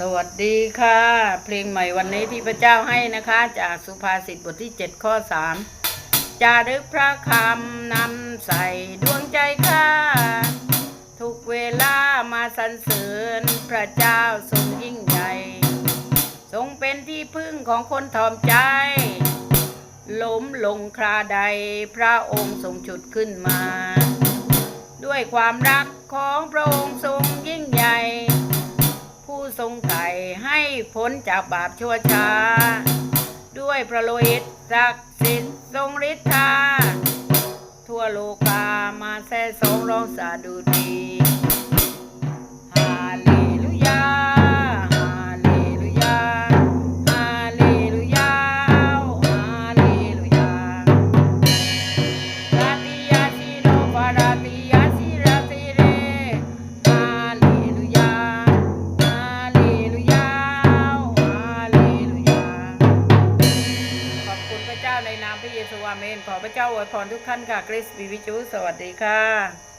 สวัสดีค่ะ เพลงใหม่วันนี้ที่พระเจ้าให้นะคะ จากสุภาษิตบทที่ 7 ข้อ 3 จารึกพระคำนำใส่ดวงใจข้าทุกเวลามาสรรเสริญพระเจ้าทรงยิ่งใหญ่ ทรงเป็นที่พึ่งของคนทอมใจ ล้มลงคราใดพระองค์ทรงจุดขึ้นมา ด้วยความรักของพระองค์ทรง พ้นจากบาปชั่วช้า ด้วยพระโลหิตศักดิ์สิทธิ์ทรงฤทธา ทั่วโลกามาแท้สองร้องสาดุดี เจ้าในนามพระเยซูอาเมน ขอพระเจ้าอวยพรทุกท่านค่ะคริสบีวิจูสวัสดีค่ะ